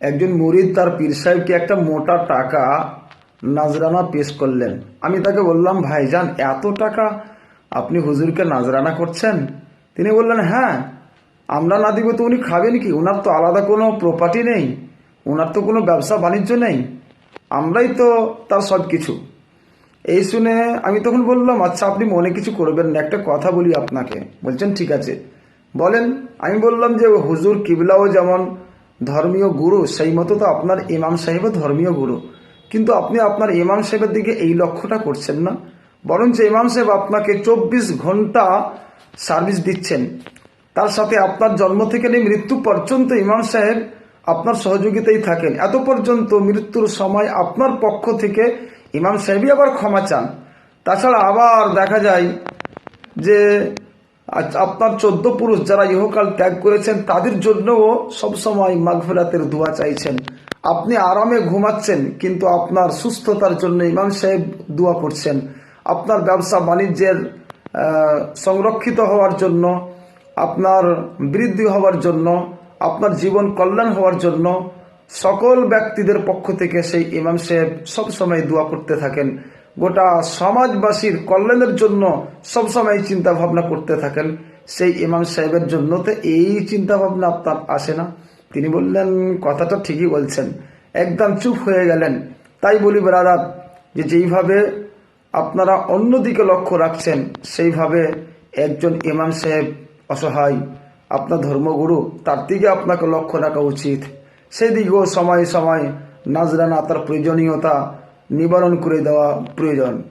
একজন মুরিদ তার পীর সাহেবকে একটা মোটা টাকা নাজরানা পেশ করলেন। আমি তাকে বললাম ভাইজান এত টাকা আপনি হুজুরকে নাজরানা করছেন? তিনি বললেন হ্যাঁ আমরা না দিব তো উনি খাবেন কি? ওনার তো আলাদা কোনো প্রপার্টি নেই ওনার তো কোনো ব্যবসা বাণিজ্য নেই, আমরাই তো তার সব কিছু এই শুনে আমি তখন বললাম আচ্ছা আপনি মনে কিছু করবেন না, একটা কথা বলি আপনাকে। বলছেন, ঠিক আছে। বলেন, আমি বললাম যে হুজুর কিবলাও যেমন ধর্মীয় গুরু, সেই মতো তো আপনার ইমাম সাহেবও ধর্মীয় গুরু। কিন্তু আপনি আপনার ইমাম সাহেবের দিকে এই লক্ষ্যটা করছেন না। বরঞ্চ ইমাম সাহেব আপনাকে চব্বিশ ঘণ্টা সার্ভিস দিচ্ছেন। তার সাথে আপনার জন্ম থেকে নিয়ে মৃত্যু পর্যন্ত ইমাম সাহেব আপনার সহযোগিতাই থাকেন। এত পর্যন্ত মৃত্যুর সময় আপনার পক্ষ থেকে ইমাম সাহেবই আবার ক্ষমা চান। তাছাড়া আবার দেখা যায় যে আপনার চোদ্দ পুরুষ যারা ইহকাল ত্যাগ করেছেন, তাদের জন্যও সবসময় মাগফিরাতের দোয়া চাইছেন। আপনি আরামে ঘুমাচ্ছেন, কিন্তু আপনার সুস্থতার জন্য ইমাম সাহেব দোয়া করছেন। আপনার ব্যবসা বাণিজ্যের সংরক্ষিত হওয়ার জন্য, আপনার বৃদ্ধি হওয়ার জন্য, আপনার জীবন কল্যাণ হওয়ার জন্য সকল ব্যক্তিদের পক্ষ থেকে সেই ইমাম সাহেব সবসময় দোয়া করতে থাকেন। গোটা সমাজবাসীর কল্যাণের জন্য সবসময় চিন্তা ভাবনা করতে থাকেন। সেই ইমাম সাহেবের জন্য তো এই চিন্তা ভাবনা আপনার আসে না। তিনি বললেন কথাটা ঠিকই বলছেন, একদম চুপ হয়ে গেলেন। তাই বলি বেড়ারাত যে যেইভাবে আপনারা অন্যদিকে লক্ষ্য রাখছেন, সেইভাবে একজন ইমাম সাহেব অসহায়, আপনার ধর্মগুরু, তার দিকে আপনাকে লক্ষ্য রাখা উচিত। সেই দিকেও সময় সময় নাজরানা, তার প্রয়োজনীয়তা নিবারণ করে দেওয়া প্রয়োজন।